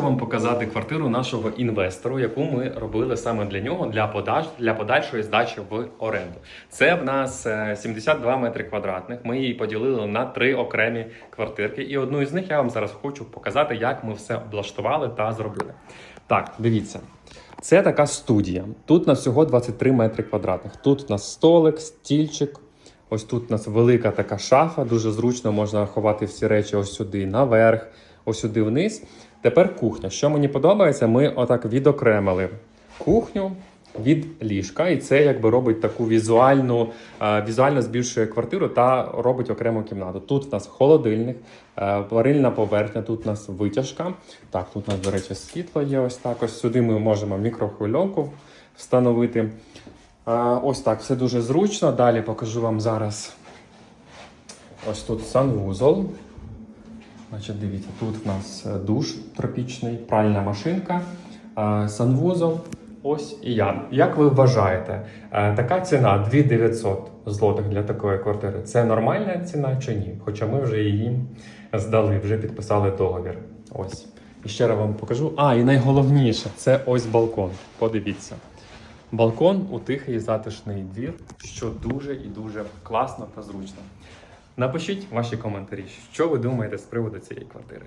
Вам показати квартиру нашого інвестору, яку ми робили саме для нього для подаж для подальшої здачі в оренду. Це в нас е, 72 метри квадратних. Ми її поділили на три окремі квартирки, і одну із них я вам зараз хочу показати, як ми все облаштували та зробили. Так, дивіться. Це така студія. Тут у нас всього 23 метри квадратних. Тут у нас столик, стільчик. Ось тут у нас велика така шафа, дуже зручно можна ховати всі речі ось сюди наверх, ось сюди вниз. Тепер кухня. Що мені подобається, ми отак відокремили кухню від ліжка, і це якби робить таку візуальну, е, візуально збільшує квартиру та робить окрему кімнату. Тут у нас холодильник, е, варильна поверхня, тут у нас витяжка. Так, тут у нас, до речі, світло є ось так. Ось сюди ми можемо мікрохвильовку встановити. Е, Ось так, все дуже зручно. Далі покажу вам зараз. Ось тут санвузол. Значить, дивіться, тут в нас е, душ тропічний, пральна машинка, е, санвузол. Ось і я. Як ви вважаєте, е, така ціна 2900 злотих для такої квартири це нормальна ціна чи ні? Хоча ми вже її здали, вже підписали договір. Ось. І ще раз вам покажу. А, і найголовніше це ось балкон. Подивіться. Балкон у тихий затишний двір, що дуже і дуже класно та зручно. Напишіть ваші коментарі, що ви думаєте з приводу цієї квартири.